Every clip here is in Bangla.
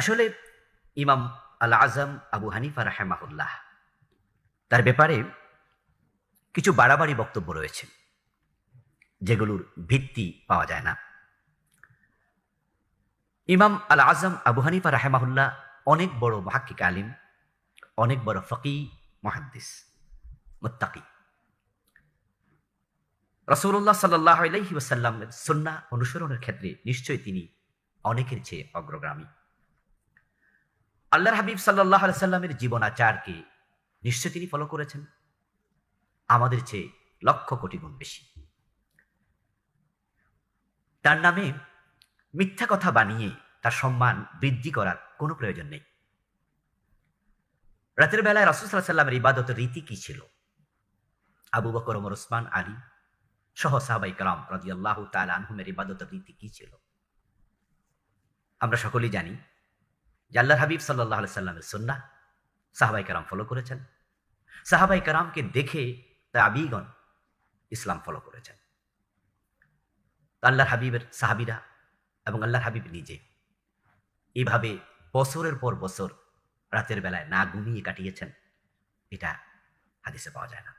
আসলে ইমাম আল আজম আবু হানিফা রাহেমাহুল্লাহ, তার ব্যাপারে কিছু বাড়াবাড়ি বক্তব্য রয়েছে, যেগুলোর ভিত্তি পাওয়া যায় না। ইমাম আল আজম আবু হানিফা রাহেমাহুল্লাহ অনেক বড় মহাক্কিক আলিম, অনেক বড় ফকি মহাদ্দিস, মুত্তাকি। রসুল্লাহ সাল্লাহ আলহি ওসাল্লামের সন্না অনুসরণের ক্ষেত্রে নিশ্চয়ই তিনি অনেকের চেয়ে অগ্রগামী। আল্লাহর হাবিব সাল্লাহ সাল্লামের জীবনাচারকে নিশ্চয় তিনি ফলো করেছেন? আমাদের চেয়ে লক্ষ কোটি গুণ বেশি। তার নামে মিথ্যা কথা বানিয়ে তার সম্মান বৃদ্ধি করার কোনো প্রয়োজন নেই। রাতের বেলায় রসুল্লাহ সাল্লামের ইবাদতের রীতি কি ছিল? আবু বকর, ওমর, ওসমান, আলী সহ সাহাবাই কালাম রাজি আল্লাহ আনহুমের ইবাদতের রীতি কি ছিল? আমরা সকলেই জানি আল্লাহ হাবিব সাল্লাহ সাল্লামের সন্না সাহাবাই কারাম ফলো করেছেন সাহাবাই কারামকে দেখে আবিগণ ইসলাম ফলো করেছেন আল্লাহর হাবিবের সাহাবিরা এবং আল্লাহর হাবিব নিজে এইভাবে বছরের পর বছর রাতের বেলায় না ঘুমিয়ে কাটিয়েছেন এটা হাদিসে পাওয়া যায় না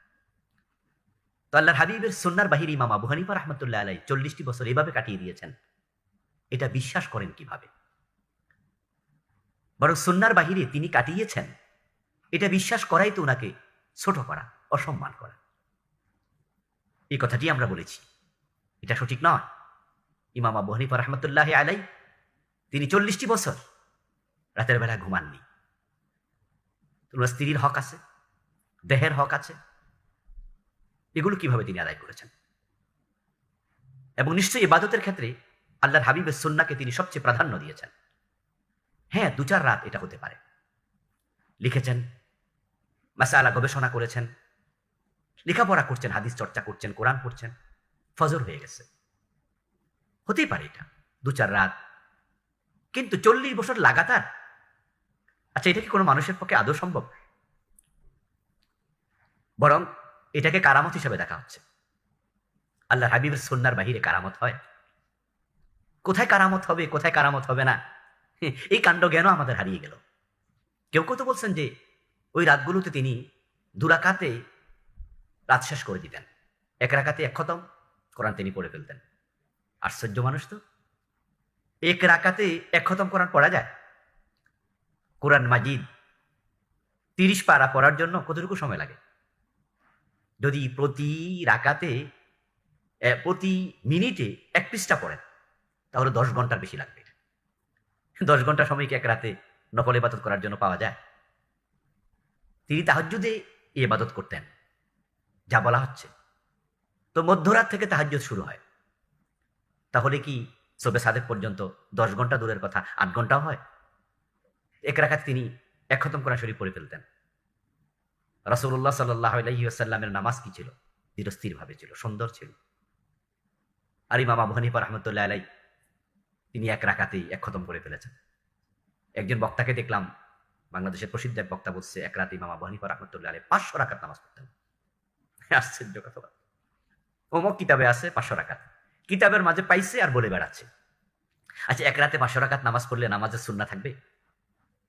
তো আল্লাহর হাবিবের সন্ন্যার বাহির ইমাম আবু হানিফা রহমতুল্লাহ আলাই চল্লিশটি বছর এভাবে কাটিয়ে দিয়েছেন এটা বিশ্বাস করেন কীভাবে বরং সন্ন্যার বাহিরে তিনি কাটিয়েছেন। এটা বিশ্বাস করাই তো ওনাকে ছোট করা, অসম্মান করা। এই কথাটি আমরা বলেছি। এটা সঠিক নয়। ইমাম আবু হানিফা রহমতুল্লাহ আলাই তিনি চল্লিশটি বছর রাতের বেলা ঘুমাননি। ওনার স্ত্রীর হক আছে, দেহের হক আছে। এগুলো কীভাবে তিনি আদায় করেছেন? এবং নিশ্চয়ই ইবাদতের ক্ষেত্রে আল্লাহর হাবিবের সন্নাকে তিনি সবচেয়ে প্রাধান্য দিয়েছেন। হ্যাঁ দু চার রাত এটা হতে পারে। লিখেছেন, মাসালা গবেষণা করেছেন, লেখাপড়া করছেন, হাদিস চর্চা করছেন, কোরআন পড়ছেন, ফজর হয়ে গেছে। হতেই পারে এটা দু চার রাত। কিন্তু চল্লিশ বছর লাগাতার? আচ্ছা এটা কি কোনো মানুষের পক্ষে আদৌ সম্ভব? বরং এটাকে কারামত হিসেবে দেখা হচ্ছে। আল্লাহ হাবিবের সন্ন্যার বাহিরে কারামত হয়। কোথায় কারামত হবে, কোথায় কারামত হবে না? এই কাণ্ড জ্ঞানও আমাদের হারিয়ে গেল? কেউ কেউ তো বলছেন যে, ওই রাতগুলোতে তিনি দুরাকাতে রাত শেষ করে দিতেন। এক রাকাতে এক খতম, কোরআন তিনি পড়ে ফেলতেন। আশ্চর্য মানুষ তো। এক রাকাতে এক খতম কোরআন পড়া যায়। কোরআন মাজিদ তিরিশ পারা পড়ার জন্য কতটুকু সময় লাগে? যদি প্রতি রাকাতে প্রতি মিনিটে এক পৃষ্ঠা পড়েন, তাহলে দশ ঘণ্টার বেশি লাগবে। দশ ঘণ্টা সময় কি এক রাতে নকল ইবাদত করার জন্য পাওয়া যায়? তিনি তাহাজ্জুদে ইবাদত করতেন। যা বলা হচ্ছে। তো মধ্যরাত থেকে তাহাজ্জুদ শুরু হয়। তাহলে কি সবে সাদেক পর্যন্ত দশ ঘণ্টা দূরের কথা? আট ঘন্টাও হয়? এক রাখাত তিনি এক খতম করা শরীর পড়ে ফেলতেন। রসুল্লাহ সাল্লাহ নামাজ কি ছিল? ধীরস্থির ভাবে ছিল, সুন্দর ছিল। আর ইমাম আবু রহমতুল্লাহ আলাই তিনি এক রাখাতেই এক খতম করে ফেলেছেন। একজন বক্তাকে দেখলাম, বাংলাদেশের প্রসিদ্ধ এক বক্তা বলছে, এক রাতে ইমাম আবু হানিফা রহমতুল্লাহ আলাই পাঁচশো রাখাত নামাজ পড়তেন। আশ্চর্য কথা অমুক কিতাবে আছে পাঁচশো রাখাত কিতাবের মাঝে পাইছে আর বলে বেড়াচ্ছে। আচ্ছা এক রাতে পাঁচশো রাখাত নামাজ পড়লে নামাজের সুন্না থাকবে?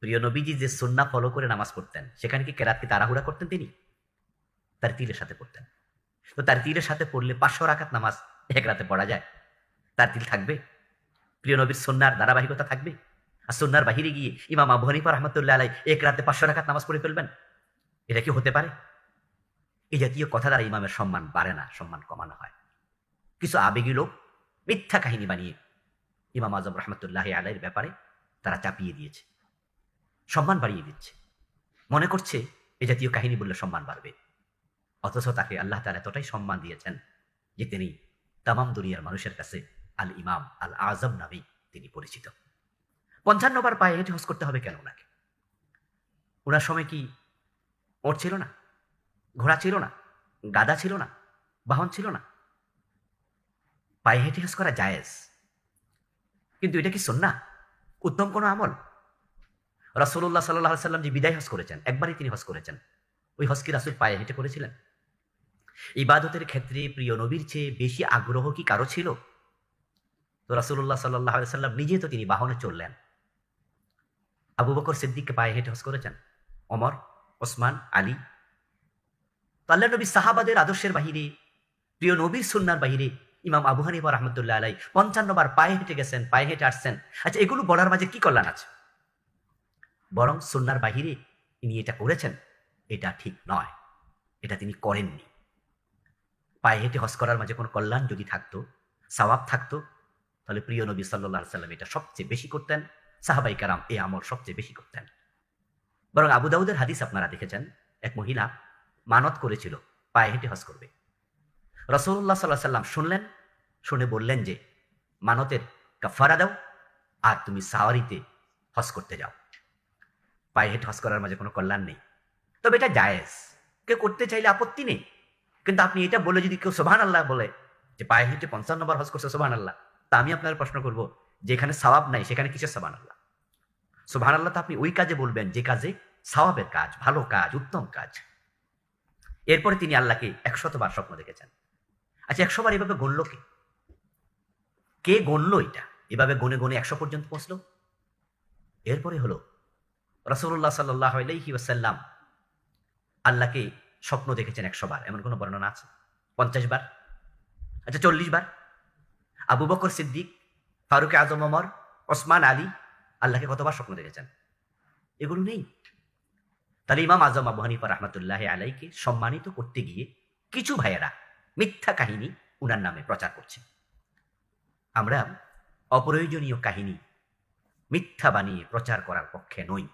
প্রিয় নবীজি যে সুন্না ফলো করে নামাজ পড়তেন, সেখানে কি কেরাতকে তাড়াহুড়া করতেন তিনি? তার তীরের সাথে পড়তেন। তো তার তীরের সাথে পড়লে পাঁচশো রাখাত নামাজ এক রাতে পড়া যায়? তার তিল থাকবে? প্রিয় নবীর সন্ন্যার ধারাবাহিকতা থাকবে? আর সন্ন্যার বাহিরে গিয়ে ইমাম আবু হানিফা রহমতুল্লাহ আলাই এক রাতে পাঁচশো রাখাত নামাজ পড়ে ফেলবেন? এটা কি হতে পারে? এই জাতীয় কথা দ্বারা ইমামের সম্মান বাড়ে না, সম্মান কমানো হয়। কিছু আবেগী লোক মিথ্যা কাহিনী বানিয়ে ইমাম আজম রহমতুল্লাহ আলাইয়ের ব্যাপারে তারা চাপিয়ে দিয়েছে, সম্মান বাড়িয়ে দিচ্ছে। মনে করছে এ জাতীয় কাহিনী বললে সম্মান বাড়বে। অথচ তাকে আল্লাহ তালা এতটাই সম্মান দিয়েছেন যে তিনি তামাম দুনিয়ার মানুষের কাছে আল ইমাম আল আজম নামেই তিনি পরিচিত। পঞ্চান্নবার পায়ে হেঁটে হস করতে হবে কেন ওনাকে? ওনার সময় কি ওর ছিল না? ঘোড়া ছিল না? গাদা ছিল না? বাহন ছিল না? পায়ে হেঁটে হস করা জায়েজ। কিন্তু এটা কি সন্না উত্তম কোনো আমল? রাসুল্লাহ সাল্লাহ সাল্লাম যে বিদায় হস করেছেন, একবারই তিনি হস করেছেন। ওই হস কি রাসুল পায়ে হেঁটে করেছিলেন। ইবাদতের ক্ষেত্রে প্রিয় নবীর চেয়ে বেশি আগ্রহ কি কারও ছিল? তো রাসুল্লাহ সাল্লাহ সাল্লাম নিজে তো তিনি বাহনে চললেন আবু বকর সিদ্দিককে পায়ে হেঁটে হজ করেছেন অমর ওসমান, আলী। আল্লাহ নবী সাহাবাদের আদর্শের বাহিরে, প্রিয় নবীর সুন্নার বাহিরে ইমাম আবু হানিফা রহমতুল্লাহ আলাই পঞ্চান্ন বার পায়ে হেঁটে গেছেন, পায়ে হেঁটে আসছেন। আচ্ছা এগুলো বলার মাঝে কি কল্যাণ আছে? বরং সুন্নার বাহিরে তিনি এটা করেছেন, এটা ঠিক নয়, এটা তিনি করেননি। পায়ে হেঁটে হজ করার মাঝে কোনো কল্যাণ যদি থাকতো, সওয়াব থাকতো তাহলে প্রিয় নবী সাল্লাহ সাল্লাম এটা সবচেয়ে বেশি করতেন, সাহাবাই কারাম এই আমল সবচেয়ে বেশি করতেন। বরং আবু দাউদের হাদিস আপনারা দেখেছেন, এক মহিলা মানত করেছিল, পায়ে হেঁটে হজ করবে। রসুল্লাহ সাল্লাহ সাল্লাম শুনলেন, শুনে বললেন যে, মানতের কাফারা দাও আর তুমি সাওয়ারিতে হজ করতে যাও। পায়ে হেঁটে হজ করার মাঝে কোনো কল্যাণ নেই। তবে এটা জায়েজ। কেউ করতে চাইলে আপত্তি নেই। কিন্তু আপনি এটা বলে যদি কেউ সোভান আল্লাহ বলে যে, পায়ে হেঁটে পঞ্চান্ন বার হজ করছে সোভান আল্লাহ তা আমি আপনার প্রশ্ন করব, যেখানে সওয়াব নাই, সেখানে কিসের সাবান আল্লাহ সোভান আল্লাহ তো আপনি ওই কাজে বলবেন, যে কাজে সওয়াবের কাজ, ভালো কাজ, উত্তম কাজ। এরপরে তিনি আল্লাহকে একশত বার স্বপ্ন দেখেছেন। আচ্ছা একশোবার এভাবে গণল কে? কে গণলো এটা? এভাবে গনে গনে একশো পর্যন্ত পৌঁছলো? এরপরে হলো রসুল্লাহ সাল্লাহ ওয়াসাল্লাম আল্লাহকে স্বপ্ন দেখেছেন একশো বার এমন কোনো বর্ণনা আছে? পঞ্চাশ বার? আচ্ছা চল্লিশ বার? আবু বকর সিদ্দিক, ফারুক আজম ওমর, ওসমান আলী, আল্লাহকে কতবার স্বপ্ন দেখেছেন? এগুলো নেই। তাহলে ইমাম আজম আবু হানিফা রহমতুল্লাহ আলাইকে সম্মানিত করতে গিয়ে কিছু ভাইয়েরা মিথ্যা কাহিনী উনার নামে প্রচার করছে। আমরা অপ্রয়োজনীয় কাহিনী মিথ্যা বানিয়ে প্রচার করার পক্ষে নই।